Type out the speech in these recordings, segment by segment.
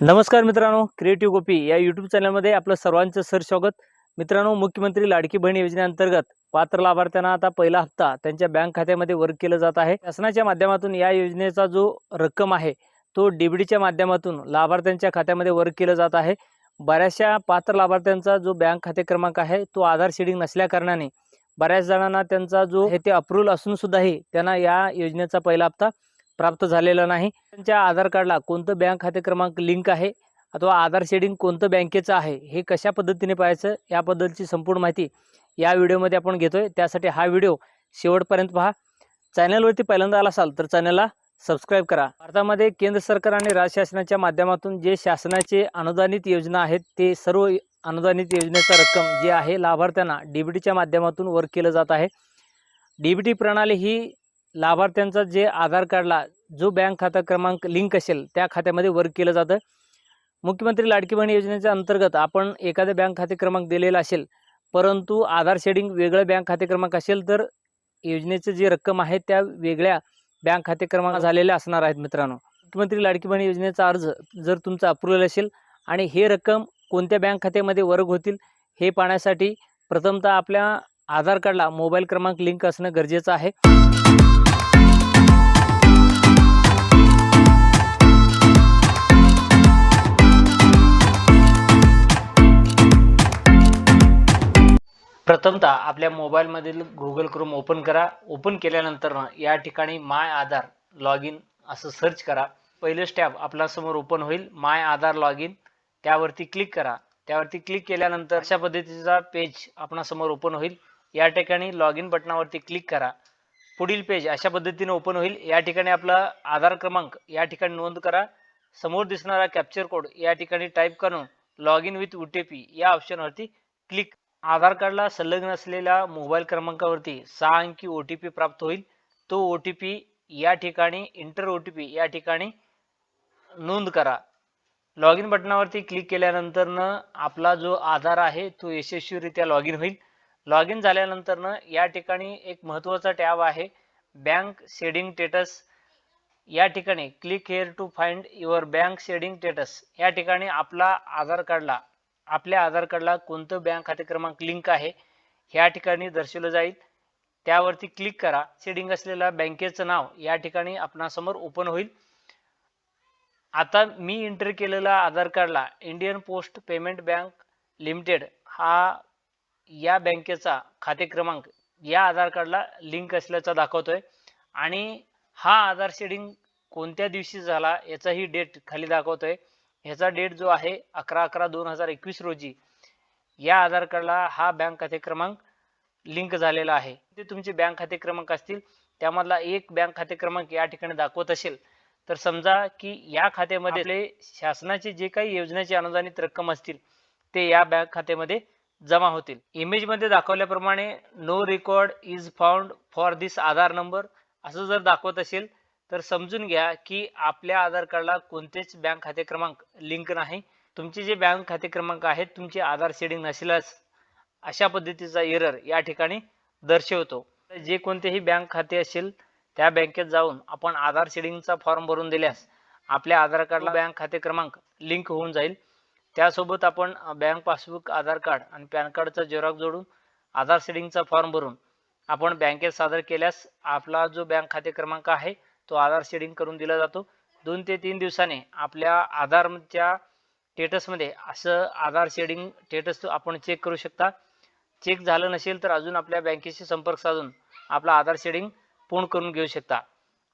नमस्कार मित्रांनो क्रिएटिव्ह गोपी या यूट्यूब चॅनलमध्ये आपलं सर्वांचं सर स्वागत. मित्रांनो मुख्यमंत्री लाडकी बहीण योजनेअंतर्गत पात्र लाभार्थ्यांना आता पहिला हप्ता त्यांच्या बँक खात्यामध्ये वर्क केलं जात आहे. शासनाच्या माध्यमातून या योजनेचा जो रक्कम आहे तो डीबीडीच्या माध्यमातून लाभार्थ्यांच्या खात्यामध्ये वर्क केलं जात आहे. बऱ्याचशा पात्र लाभार्थ्यांचा जो बँक खाते क्रमांक आहे तो आधार शेडिंग नसल्याकारणाने बऱ्याच जणांना त्यांचा जो हे ते अप्रूव्हल असून सुद्धाही त्यांना या योजनेचा पहिला हप्ता प्राप्त झालेला नाही. त्यांच्या आधार कार्डला कोणतं बँक खाते क्रमांक लिंक आहे अथवा आधार शेडिंग कोणतं बँकेचं आहे हे कशा पद्धतीने पाहायचं याबद्दलची संपूर्ण माहिती या व्हिडिओमध्ये आपण घेतोय. त्यासाठी हा व्हिडिओ शेवटपर्यंत पहा. चॅनलवरती पहिल्यांदा आला असाल तर चॅनलला सबस्क्राईब करा. भारतामध्ये केंद्र सरकार आणि राज्य शासनाच्या माध्यमातून जे शासनाचे अनुदानित योजना आहेत ते सर्व अनुदानित योजनेचा रक्कम जे आहे लाभार्थ्यांना डीबीटीच्या माध्यमातून वर्क केलं जात आहे. डीबीटी प्रणाली ही लाभार्थ्यांचा जे आधार कार्डला जो बँक खाता क्रमांक लिंक असेल त्या खात्यामध्ये वर्क केलं जातं. मुख्यमंत्री लाडकी बहीण योजनेच्या अंतर्गत आपण एखादा बँक खाते क्रमांक दिलेला असेल परंतु आधार शेडिंग वेगळं बँक खाते क्रमांक असेल तर योजनेचं जी रक्कम आहे त्या वेगळ्या बँक खाते क्रमांक झालेल्या असणार आहेत मित्रांनो. मुख्यमंत्री लाडकी बहीण योजनेचा अर्ज जर तुमचा अप्रुव्हल असेल आणि हे रक्कम कोणत्या बँक खात्यामध्ये वर्ग होतील हे पाहण्यासाठी प्रथमतः आपल्या आधार कार्डला मोबाईल क्रमांक लिंक असणं गरजेचं आहे. प्रथमतः आपल्या मोबाईलमधील गुगल क्रोम ओपन करा. ओपन केल्यानंतर या ठिकाणी माय आधार लॉग इन असं सर्च करा. पहिलं स्टॅप आपल्यासमोर ओपन होईल. माय आधार लॉग इन त्यावरती क्लिक करा. त्यावरती क्लिक केल्यानंतर अशा पद्धतीचा पेज आपणासमोर ओपन होईल. या ठिकाणी लॉग इन बटनावरती क्लिक करा. पुढील पेज अशा पद्धतीने ओपन होईल. या ठिकाणी आपला आधार क्रमांक या ठिकाणी नोंद करा. समोर दिसणारा कॅप्चर कोड या ठिकाणी टाईप करून log in with O T P या ऑप्शनवरती क्लिक आधार कार्डला संलग्न असलेल्या मोबाईल क्रमांकावरती सहा अंकी ओ टी पी प्राप्त होईल. तो ओ टी पी या ठिकाणी इंटर ओ टी पी या ठिकाणी नोंद करा. लॉग इन बटनावरती क्लिक केल्यानंतरनं आपला जो आधार आहे तो यशस्वीरित्या लॉग इन होईल. लॉग इन झाल्यानंतरनं या ठिकाणी एक महत्त्वाचा टॅब आहे. Bank seeding status. या ठिकाणी click here to find your bank seeding status. या ठिकाणी आपला आधार कार्डला आपल्या आधार कार्डला कोणतं बँक खाते क्रमांक लिंक आहे ह्या ठिकाणी दर्शवलं जाईल. त्यावरती क्लिक करा. शेडिंग असलेल्या बँकेचं नाव या ठिकाणी आपणासमोर ओपन होईल. आता मी एंटर केलेला आधार कार्डला Indian post payment bank limited हा या बँकेचा खाते क्रमांक या आधार कार्डला लिंक असल्याचा दाखवतोय. आणि हा आधार शेडिंग कोणत्या दिवशी झाला याचाही डेट खाली दाखवतोय. ह्याचा डेट जो आहे अकरा अकरा दोन हजार एकवीस रोजी. या आधार कार्डला हा बँक खाते क्रमांक लिंक झालेला आहे. ते तुमचे बँक खाते क्रमांक असतील त्यामधला एक बँक खाते क्रमांक या ठिकाणी दाखवत असेल. तर समजा की या खात्यामध्ये शासनाचे जे काही योजनेचे अनुदानित रक्कम असतील ते या बँक खात्यामध्ये जमा होतील. इमेजमध्ये दाखवल्याप्रमाणे no record is found for this Aadhaar number असं जर दाखवत असेल तर समजून घ्या की आपल्या आधार कार्डला कोणतेच बँक खाते क्रमांक लिंक नाही. तुमचे जे बँक खाते क्रमांक आहेत तुमचे आधार शेडिंग नसल्यास अशा पद्धतीचा एरर या ठिकाणी दर्शवतो. जे कोणतेही बँक खाते असेल त्या बँकेत जाऊन आपण आधार शेडिंगचा फॉर्म भरून दिल्यास आपल्या आधार कार्डला बँक खाते क्रमांक लिंक होऊन जाईल. त्यासोबत आपण बँक पासबुक आधार कार्ड आणि पॅन कार्डचा झेरॉक्स जोडून आधार शेडिंगचा फॉर्म भरून आपण बँकेत सादर केल्यास आपला जो बँक खाते क्रमांक आहे तो आधार शेडिंग करून दिला जातो. दोन ते तीन दिवसाने आपल्या आधारच्या स्टेटसमध्ये असं आधार शेडिंग स्टेटस आपण चेक करू शकता. चेक झालं नसेल तर अजून आपल्या बँकेशी संपर्क साधून आपला आधार शेडिंग पूर्ण करून घेऊ शकता.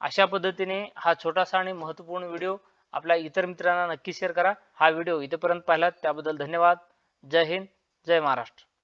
अशा पद्धतीने हा छोटासा आणि महत्त्वपूर्ण व्हिडिओ आपल्या इतर मित्रांना नक्की शेअर करा. हा व्हिडिओ इथंपर्यंत पाहिलात. त्याबद्दल धन्यवाद. जय हिंद. जय महाराष्ट्र.